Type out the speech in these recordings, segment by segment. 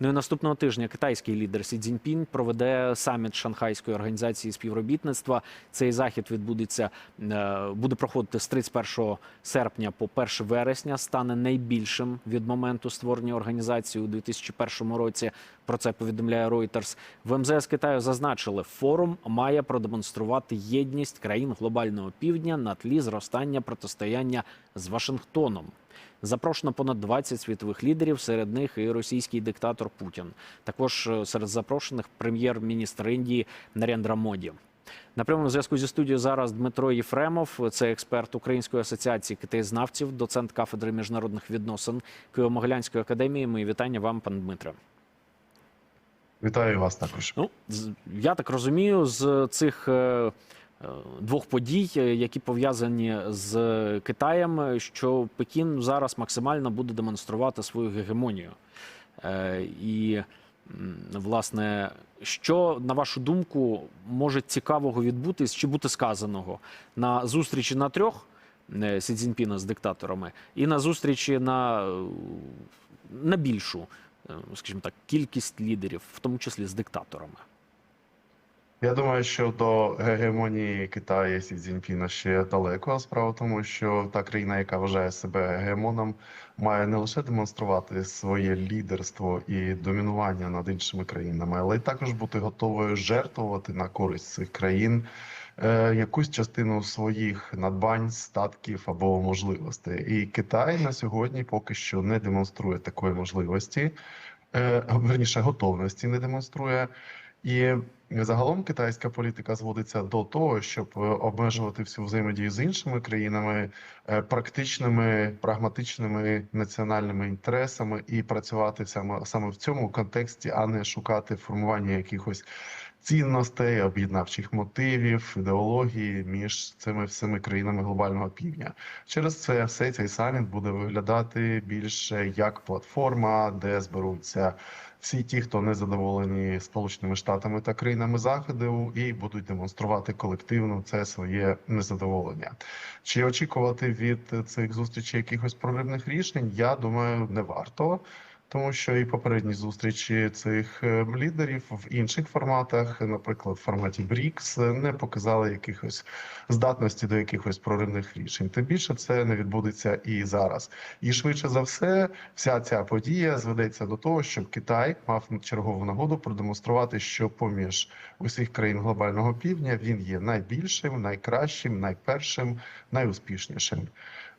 Ну і наступного тижня китайський лідер Сі Цзіньпін проведе саміт Шанхайської організації співробітництва. Цей захід відбудеться е, буде проходити з 31 серпня по 1 вересня. Стане найбільшим від моменту створення організації у 2001 році. Про це повідомляє Reuters. В МЗС Китаю зазначили, форум має продемонструвати єдність країн глобального півдня на тлі зростання протистояння з Вашингтоном. Запрошено понад 20 світових лідерів, серед них і російський диктатор Путін. Також е, серед запрошених прем'єр-міністр Індії Нарендра Моді. На прямому зв'язку зі студією зараз Дмитро Єфремов, це експерт Української асоціації китаєзнавців, доцент кафедри міжнародних відносин Києво-Могилянської академії. Мої вітання вам, пане Дмитре. Вітаю вас також. Ну, я так розумію, з цих е, двох подій, е, які пов'язані з Китаєм, е, що Пекін зараз максимально буде демонструвати свою гегемонію. Е, І, власне, що, на вашу думку, може цікавого відбутись чи бути сказаного на зустрічі на трьох е, Сі Цзіньпіна з диктаторами і на зустрічі на, е, на більшу, е, скажімо так, кількість лідерів, в тому числі з диктаторами. Я думаю, що до гегемонії Китаю Сі Цзіньпіна ще далеко. Справа в тому, що та країна, яка вважає себе гегемоном, має не лише демонструвати своє лідерство і домінування над іншими країнами, але й також бути готовою жертвувати на користь цих країн е, якусь частину своїх надбань, статків або можливостей. І Китай на сьогодні поки що не демонструє такої можливості, е, верніше готовності не демонструє. І загалом китайська політика зводиться до того, щоб е, обмежувати всю взаємодію з іншими країнами е, практичними, прагматичними національними інтересами і працювати саме саме в цьому контексті, а не шукати формування якихось цінностей, об'єднавчих мотивів, ідеології між цими всіми країнами глобального півдня. Через це все цей саміт буде виглядати більше як платформа, де зберуться всі ті, хто не задоволені Сполученими Штатами та країнами Заходу, і будуть демонструвати колективно це своє незадоволення. Чи очікувати від цих зустрічей якихось проривних рішень? Я думаю, не варто. Тому що і попередні зустрічі цих е, лідерів в інших форматах, наприклад, в форматі БРІКС, не показали якихось здатності до якихось проривних рішень. Тим більше це не відбудеться і зараз. І швидше за все, вся ця подія зведеться до того, щоб Китай мав чергову нагоду продемонструвати, що поміж усіх країн глобального півдня він є найбільшим, найкращим, найпершим, найуспішнішим.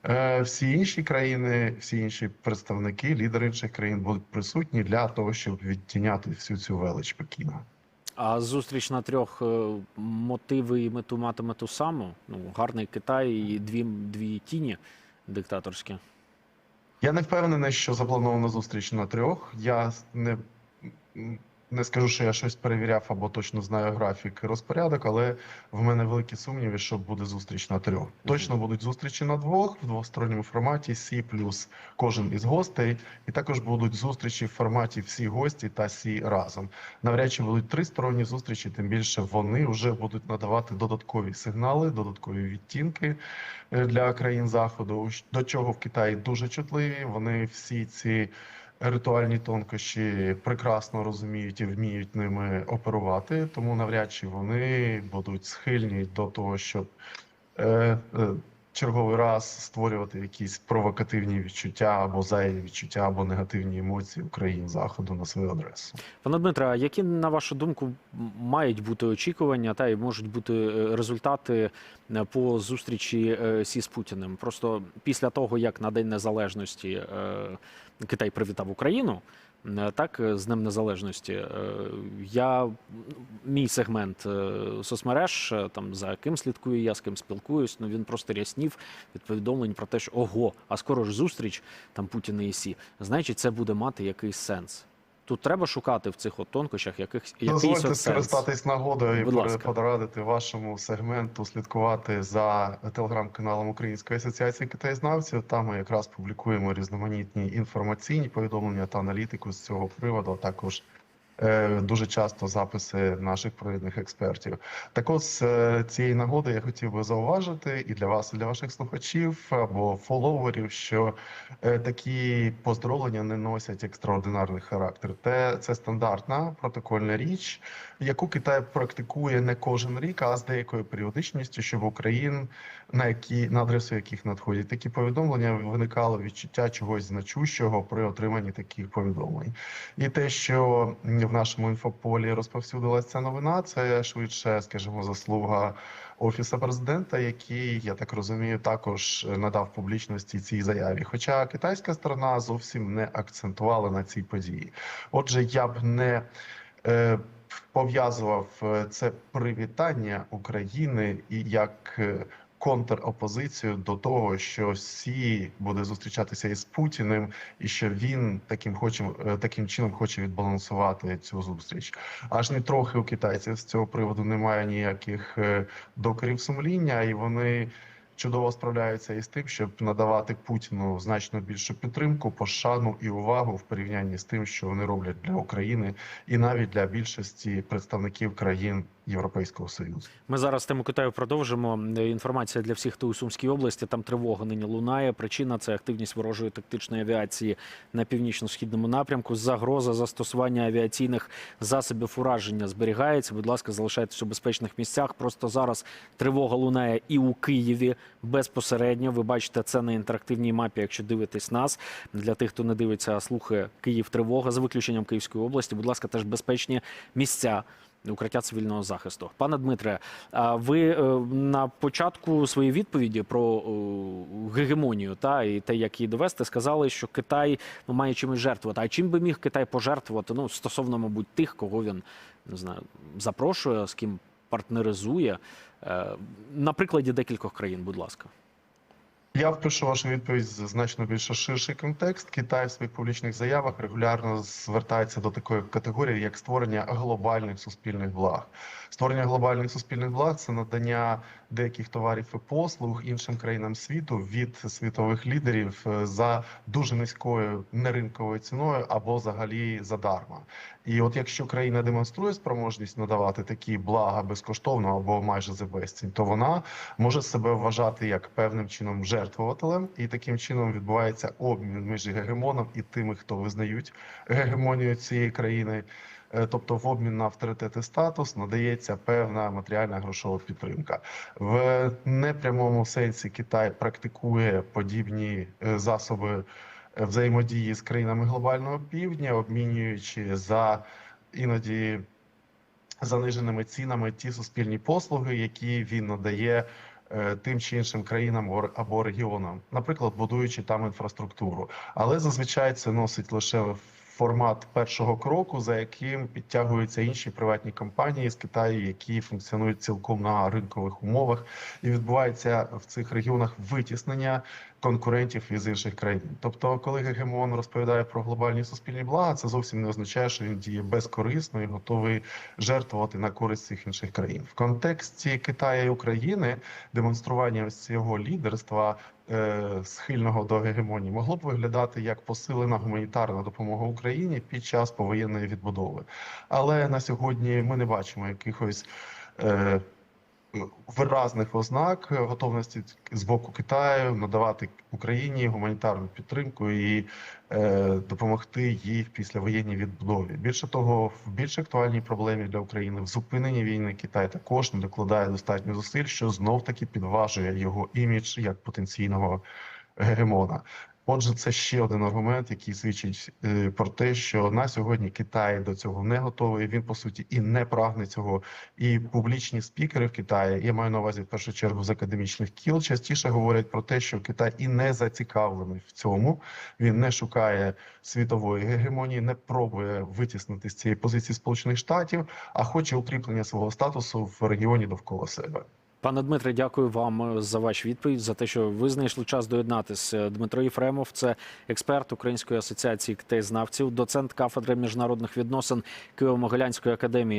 Е, Всі інші країни, всі інші представники, лідери інших країн будуть присутні для того, щоб відтіняти всю цю велич Пекіна. А зустріч на трьох е, мотиви і мету матиме ту саму. Ну, гарний Китай і дві, дві тіні диктаторські. Я не впевнений, що запланована зустріч на трьох. Я не, не скажу, що я щось перевіряв або точно знаю графік і розпорядок, але в мене великі сумніви, що буде зустріч на трьох. Точно будуть зустрічі на двох в двосторонньому форматі Сі плюс кожен із гостей, і також будуть зустрічі в форматі всі гості та сі разом. Навряд чи будуть тристоронні зустрічі, тим більше вони вже будуть надавати додаткові сигнали, додаткові відтінки е, для країн заходу. До чого в Китаї дуже чутливі. Вони всі ці ритуальні тонкощі прекрасно розуміють і вміють ними оперувати, тому навряд чи вони будуть схильні до того, щоб е, е, черговий раз створювати якісь провокативні відчуття або зайві відчуття, або негативні емоції у країн заходу на свою адресу. Пане Дмитре, а які, на вашу думку, мають бути очікування та й можуть бути е, результати е, по зустрічі е, Сі з Путіним? Просто після того, як на День Незалежності е, Китай привітав Україну. е, Так, е, з Днем Незалежності. Е, Я мій сегмент е, соцмереж, е, там за ким слідкую я, з ким спілкуюсь. Ну він просто ряснів від повідомлень про те, що ого, а скоро ж зустріч там Путіна і Сі. Значить, це буде мати якийсь сенс. Тут треба шукати в цих от тонкощах яких, якийсь Дозвольте скористатись нагодою Будь і ласка. порадити вашому сегменту слідкувати за телеграм-каналом Української асоціації китаєзнавців. Там ми якраз публікуємо різноманітні інформаційні повідомлення та аналітику з цього приводу. а Також дуже часто записи наших провідних експертів. Так от з е, цієї нагоди я хотів би зауважити і для вас, і для ваших слухачів або фоловерів, що е, такі поздоровлення не носять екстраординарний характер. Те це стандартна протокольна річ, яку Китай практикує не кожен рік, а з деякою періодичністю, щоб Україн, на які на адресу яких надходять такі повідомлення, виникало відчуття чогось значущого при отриманні таких повідомлень. І те, що в нашому інфополі розповсюдилася ця новина, це швидше, скажімо, заслуга офісу президента, який я так розумію, також надав публічності цій заяві. Хоча китайська сторона зовсім не акцентувала на цій події. Отже, я б не е, пов'язував е, це привітання України і як е, контропозицію до того, що Сі буде зустрічатися із Путіним, і що він таким хоче е, таким чином хоче відбалансувати цю зустріч. Аж ні трохи у китайців з цього приводу немає ніяких е, докорів сумління, і вони чудово справляються із тим, щоб надавати Путіну значно більшу підтримку, пошану і увагу в порівнянні з тим, що вони роблять для України, і навіть для більшості представників країн Європейського союзу. Ми зараз тему Китаю продовжимо. Інформація для всіх, хто у Сумській області. Там тривога нині лунає. Причина це активність ворожої тактичної авіації на північно-східному напрямку. Загроза застосування авіаційних засобів ураження зберігається. Будь ласка, залишайтесь у безпечних місцях. Просто зараз тривога лунає і у Києві безпосередньо. Ви бачите це на інтерактивній мапі, якщо дивитесь нас. Для тих, хто не дивиться, а слухає Київ тривога за виключенням Київської області. Будь ласка, теж безпечні місця. Укриття цивільного захисту. Пане Дмитре, ви е, на початку своєї відповіді про гегемонію та і те, як її довести, сказали, що Китай має чимось жертвувати. А чим би міг Китай пожертвувати? Ну стосовно, мабуть, тих, кого він не знаю, запрошує, з ким партнеризує. Е, На прикладі декількох країн, будь ласка. Я впишу вашу відповідь значно більш ширший контекст. Китай в своїх публічних заявах регулярно звертається до такої категорії, як створення глобальних суспільних благ. Створення глобальних суспільних благ це надання деяких товарів і послуг іншим країнам світу від світових лідерів е, за дуже низькою неринковою ціною або взагалі задарма. І от якщо країна демонструє спроможність надавати такі блага безкоштовно або майже за безцінь, то вона може себе вважати як певним чином жертвувателем, і таким чином відбувається обмін між гегемоном і тими, хто визнають гегемонію цієї країни. Е, Тобто, в обмін на авторитет і статус надається певна матеріальна грошова підтримка. В непрямому сенсі Китай практикує подібні е, засоби взаємодії з країнами глобального півдня, обмінюючи за іноді заниженими цінами ті суспільні послуги, які він надає е, тим чи іншим країнам або регіонам, наприклад, будуючи там інфраструктуру. Але зазвичай це носить лише формат першого кроку, за яким підтягуються інші приватні компанії з Китаю, які функціонують цілком на ринкових умовах, і відбувається в цих регіонах витіснення конкурентів із інших країн. Тобто, коли гегемон розповідає про глобальні суспільні блага, це зовсім не означає, що він діє безкорисно і готовий жертвувати на користь цих інших країн. В контексті Китаю і України демонстрування ось цього лідерства е, схильного до гегемонії могло б виглядати як посилена гуманітарна допомога Україні під час повоєнної відбудови. Але на сьогодні ми не бачимо якихось. Е, Виразних ознак готовності з боку Китаю надавати Україні гуманітарну підтримку і е, допомогти їй в післявоєнній відбудові. Більше того, в більш актуальній проблемі для України в зупиненні війни Китай також не докладає достатньо зусиль, що знов таки підважує його імідж як потенційного гегемона. Отже, це ще один аргумент, який свідчить е, про те, що на сьогодні Китай до цього не готовий. Він по суті і не прагне цього. І публічні спікери в Китаї, я маю на увазі в першу чергу з академічних кіл, частіше говорять про те, що Китай і не зацікавлений в цьому. Він не шукає світової гегемонії, не пробує витіснити з цієї позиції Сполучених Штатів, а хоче укріплення свого статусу в регіоні довкола себе. Пане Дмитре, дякую вам за вашу відповідь за те, що ви знайшли час доєднатися. Дмитро Єфремов, це експерт Української асоціації китайзнавців, доцент кафедри міжнародних відносин Києво-Могилянської академії.